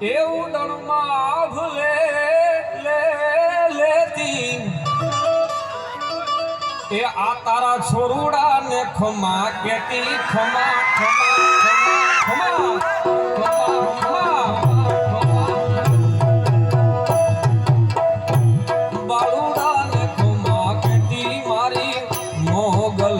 એવું દળમાં લે લેતી એ આ તારા છોરુડા ને ખમા કેતી, ખમા ખમા ખમા ખમા ખમા ખમા. બાળુડા ને ખમા કેતી મારી મોગલ